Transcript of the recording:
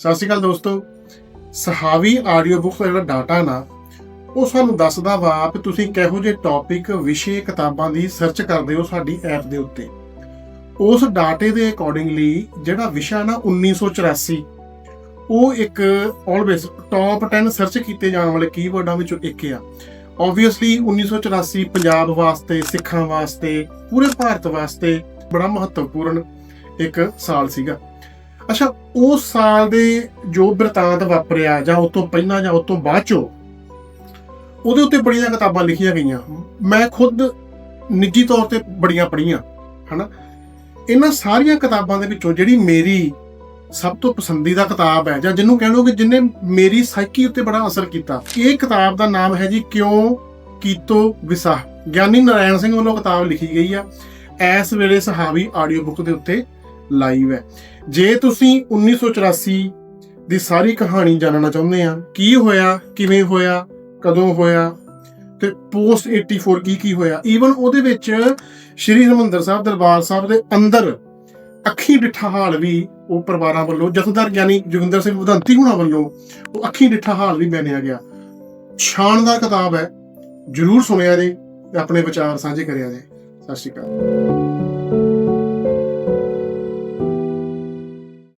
ਸਤਿ ਸ਼੍ਰੀ ਅਕਾਲ ਦੋਸਤੋ। ਸਹਾਵੀ audio book ਦਾ ਜਿਹੜਾ ਡਾਟਾ ਨਾ, ਉਹ ਸਾਨੂੰ ਦੱਸਦਾ ਵਾ ਕਿ ਤੁਸੀਂ ਕਿਹੋ ਜਿਹੇ ਟੌਪਿਕ ਵਿਸ਼ੇ, ਕਿਤਾਬਾਂ ਦੀ ਸਰਚ ਕਰਦੇ ਹੋ ਸਾਡੀ ਐਪ ਦੇ ਉੱਤੇ। ਉਸ ਡਾਟੇ ਦੇ ਅਕੋਰਡਿੰਗਲੀ ਜਿਹੜਾ ਵਿਸ਼ਾ ਨਾ 1984 ਉਹ ਇੱਕ ਆਲਵੇਸ ਟੌਪ 10 ਸਰਚ ਕੀਤੇ ਜਾਣ ਵਾਲੇ ਕੀਵਰਡਾਂ ਵਿੱਚੋਂ ਇੱਕ ਆ। ਆਬਵੀਅਸਲੀ 1984 ਪੰਜਾਬ ਵਾਸਤੇ, ਸਿੱਖਾਂ ਵਾਸਤੇ, ਪੂਰੇ ਭਾਰਤ ਵਾਸਤੇ ਬੜਾ ਮਹੱਤਵਪੂਰਨ ਇੱਕ ਸਾਲ ਸੀਗਾ। ਅੱਛਾ ਉਸ ਸਾਲ ਦੇ ਜੋ ਬਿਰਤਾਂਤ ਵਾਪਰਿਆ, ਜਾਂ ਉਸ ਤੋਂ ਪਹਿਲਾਂ, ਜਾਂ ਉਸ ਤੋਂ ਬਾਅਦ ਚੋਂ, ਉਹਦੇ ਉੱਤੇ ਬੜੀਆਂ ਕਿਤਾਬਾਂ ਲਿਖੀਆਂ ਗਈਆਂ। ਮੈਂ ਖੁਦ ਨਿੱਜੀ ਤੌਰ ਤੇ ਬੜੀਆਂ ਪੜ੍ਹੀਆਂ, ਹਨਾ? ਇਹਨਾਂ ਸਾਰੀਆਂ ਕਿਤਾਬਾਂ ਦੇ ਵਿੱਚੋਂ ਜਿਹੜੀ ਮੇਰੀ ਸਭ ਤੋਂ ਪਸੰਦੀਦਾ ਕਿਤਾਬ ਹੈ, ਜਾਂ ਜਿਹਨੂੰ ਕਹਿ ਲਓ ਕਿ ਜਿਹਨੇ ਮੇਰੀ ਸਾਈਕੀ ਉੱਤੇ ਬੜਾ ਅਸਰ ਕੀਤਾ, ਇਹ ਕਿਤਾਬ ਦਾ ਨਾਮ ਹੈ ਜੀ ਕਿਉਂ ਕੀਤੋ ਵਿਸਾਹ। ਗਿਆਨੀ ਨਾਰਾਇਣ ਸਿੰਘ ਵੱਲੋਂ ਕਿਤਾਬ ਲਿਖੀ ਗਈ ਆ। ਇਸ ਵੇਲੇ ਸਹਾਵੀ ਆਡੀਓ ਬੁੱਕ ਦੇ ਉੱਤੇ ਲਾਈਵ ਹੈ। ਜੇ ਤੁਸੀਂ 1984 ਦੀ ਸਾਰੀ ਕਹਾਣੀ ਜਾਣਨਾ ਚਾਹੁੰਦੇ ਆ, ਕੀ ਹੋਇਆ, ਕਿਵੇਂ ਹੋਇਆ, ਕਦੋਂ ਹੋਇਆ ਤੇ ਪੋਸਟ 84 ਕੀ ਕੀ ਹੋਇਆ? ਈਵਨ ਉਹਦੇ ਵਿੱਚ ਸ਼੍ਰੀ ਹਰਿਮੰਦਰ ਸਾਹਿਬ ਦਰਬਾਰ ਸਾਹਿਬ ਦੇ ਅੰਦਰ ਅੱਖੀ ਡਿੱਠਾ ਹਾਲ ਵੀ ਉਹ ਪਰਿਵਾਰਾਂ ਵੱਲੋਂ, ਜਥੇਦਾਰ ਗਿਆਨੀ ਜੋਗਿੰਦਰ ਸਿੰਘ ਵਧੰਤੀ ਹੁਣਾਂ ਵੱਲੋਂ ਉਹ ਅੱਖੀ ਡਿੱਠਾ ਹਾਲ ਵੀ ਬਿਆਨਿਆ ਗਿਆ। ਸ਼ਾਨਦਾਰ ਕਿਤਾਬ ਹੈ, ਜਰੂਰ ਸੁਣਿਆ ਜੇ ਆਪਣੇ ਵਿਚਾਰ ਸਾਂਝੇ ਕਰਿਆ ਜੇ। ਸਤਿ ਸ਼੍ਰੀ ਅਕਾਲ।